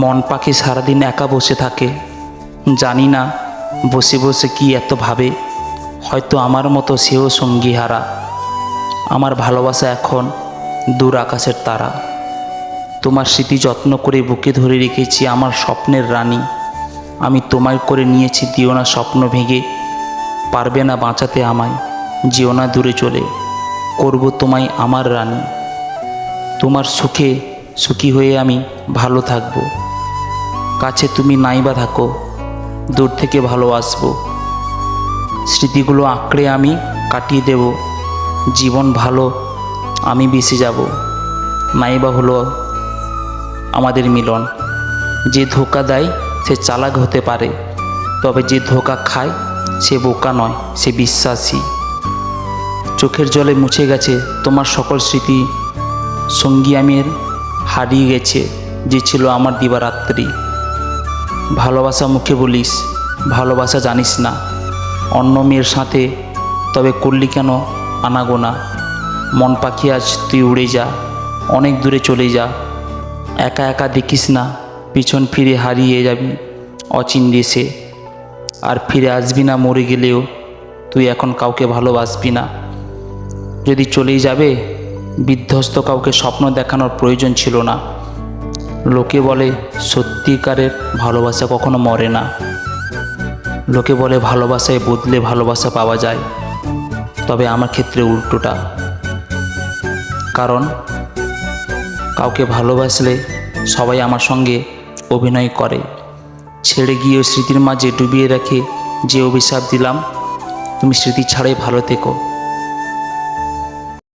মন পাখি সারাদিন একা বসে থাকে। জানি না বসে বসে কি এত ভাবে, হয়তো আমার মতো সেও সঙ্গী হারা আমার ভালোবাসা এখন দূর আকাশের তারা। তোমার স্মৃতি যত্ন করে বুকে ধরে রেখেছি আমার স্বপ্নের রানী। আমি তোমায় করে নিয়েছি দিও না স্বপ্ন ভেঙে। পারবে না বাঁচাতে আমায়, যেও না দূরে চলে। করব তোমায় আমার রানী। তোমার সুখে সুখী হয়ে আমি ভালো থাকব। কাছে তুমি নাই বা থাকো, দূর থেকে ভালোবাসবো স্মৃতিগুলো আঁকড়ে আমি কাটিয়ে দেব, জীবন ভালো আমি বেঁচে যাব নাইবা হলো আমাদের মিলন। যে ধোকা দেয় সে চালাক হতে পারে, তবে যে ধোকা খায় সে বোকা নয়, সে বিশ্বাসী। চোখের জলে মুছে গেছে তোমার সকল স্মৃতি, সঙ্গী আমি হারিয়ে গেছে, যে ছিল আমার দিবারাত্রি। ভালোবাসা মুখে বলিস, ভালোবাসা জানিস না। অন্য মেয়ের সাথে, তবে করলি কেন আনাগোনা? মন পাখি আজ তুই উড়ে যা, অনেক দূরে চলে যা। একা একা দেখিস না, পিছন ফিরে হারিয়ে যাবি অচিন দেশে। আর ফিরে আসবি না মরে গেলেও, তুই এখন কাউকে ভালোবাসবি না। যদি চলেই যাবে, বিধ্বস্ত কাউকে স্বপ্ন দেখানোর প্রয়োজন ছিল না। লোকে বলে, সত্যিকারের ভালোবাসা কখনো মরে না। লোকে বলে, ভালোবাসায় বদলে ভালোবাসা পাওয়া যায়। তবে আমার ক্ষেত্রে উল্টোটা। কারণ, কাউকে ভালোবাসলে সবাই আমার সঙ্গে অভিনয় করে। ছেড়ে গিয়ে স্মৃতির মাঝে ডুবিয়ে রেখে যে অভিশাপ দিলাম, তুমি স্মৃতি ছাড়াই ভালো থেকো।